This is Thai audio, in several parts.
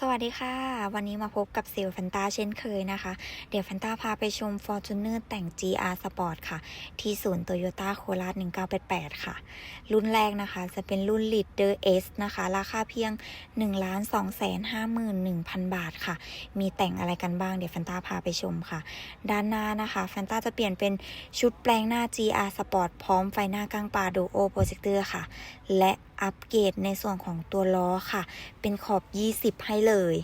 สวัสดีค่ะ วันนี้มาพบกับเซลล์แฟนตาเช่นเคยนะคะ เดี๋ยวแฟนตาพาไปชม Fortuner แต่ง GR Sport ค่ะ ที่ศูนย์โตโยต้าโคราช1988 ค่ะ รุ่นแรกนะคะ จะเป็นรุ่น Leader S นะคะ ราคาเพียง 1 2 5 1 1 0 0 0 บาทค่ะ มีแต่งอะไรกันบ้างเดี๋ยวแฟนตาพาไปชมค่ะ ด้านหน้านะคะแฟนตาจะเปลี่ยนเป็นชุดแปลงหน้า GR Sport พร้อมไฟหน้ากลางปลา Duo Projector ค่ะ และอัปเกรดในส่วนของตัวล้อค่ะ เป็นขอบ 20 ให้เลย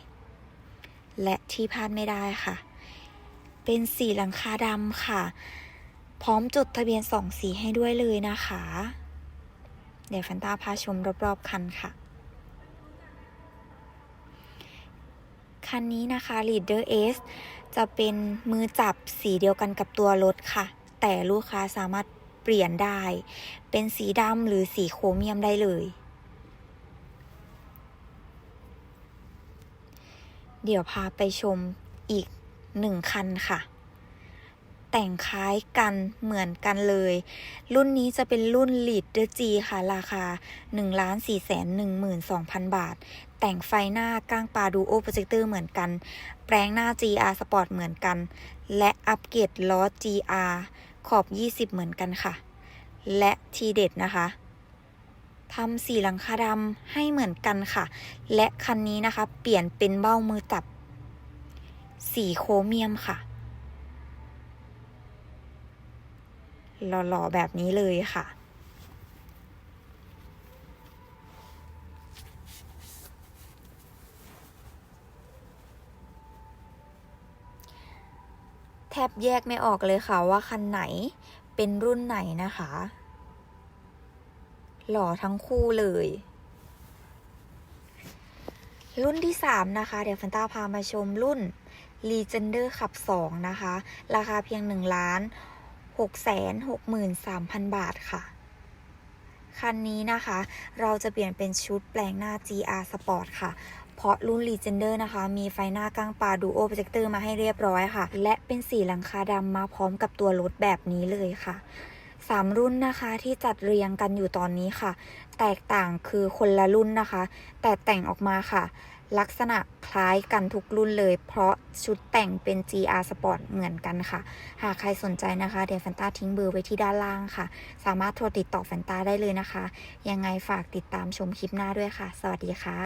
และที่พลาดไม่ได้ค่ะ เป็นสีหลังคาดำค่ะ พร้อมจดทะเบียนสองสีให้ด้วยเลยนะคะ เดี๋ยวแฟนตาพาชมรอบๆคันค่ะคันนี้นะคะ Leader S จะเป็นมือจับสีเดียวกันกับตัวรถค่ะ แต่ลูกค้าสามารถ เปลี่ยนได้ เป็นสีดำหรือสีโครเมียมได้เลย เดี๋ยวพาไปชมอีกหนึ่งคันค่ะ แต่งคล้ายกันเหมือนกันเลย รุ่นนี้จะเป็นรุ่น Leader G ค่ะ ราคา 1 4 1 2 0 0 0 บาท แต่งไฟหน้าก้างปลาดูโอโปรเจคเตอร์เหมือนกัน แปลงหน้า GR Sport เหมือนกัน และอัปเกรดล้อ GR ขอบ 20 เหมือนกันค่ะ และทีเด็ดนะคะทำสีหลังคาดำให้เหมือนกันค่ะ และคันนี้นะคะ เปลี่ยนเป็นเบ้ามือจับ สีโครเมียมค่ะ หล่อๆแบบนี้เลยค่ะ แทบแยกไม่ออกเลยค่ะว่าคันไหนเป็นรุ่นไหนนะคะ หล่อทั้งคู่เลย รุ่นที่ 3 นะคะ เดี๋ยวฟันต้าพามาชมรุ่น Legender ขับ 2 นะคะ ราคาเพียง 1 ล้าน6แสน63,000 บาทค่ะ คันนี้นะคะ เราจะเปลี่ยนเป็นชุดแปลงหน้า GR Sport ค่ะ พราะรุ่น Legender นะคะ มีไฟหน้ากลางปลา Duo Projector มาให้เรียบร้อยค่ะ และเป็นสีหลังคาดำมาพร้อมกับตัวรถแบบนี้เลยค่ะสามรุ่นนะคะที่จัดเรียงกันอยู่ตอนนี้ค่ะ แตกต่างคือคนละรุ่นนะคะ แต่แต่งออกมาค่ะ ลักษณะคล้ายกันทุกรุ่นเลย เพราะชุดแต่งเป็น GR Sport เหมือนกันค่ะ หากใครสนใจนะคะ เดี๋ยวแฟนตาทิ้งเบอร์ไว้ที่ด้านล่างค่ะ สามารถโทรติดต่อแฟนตาได้เลยนะคะ ยังไงฝากติดตามชมคลิปหน้าด้วยค่ะ สวัสดีค่ะ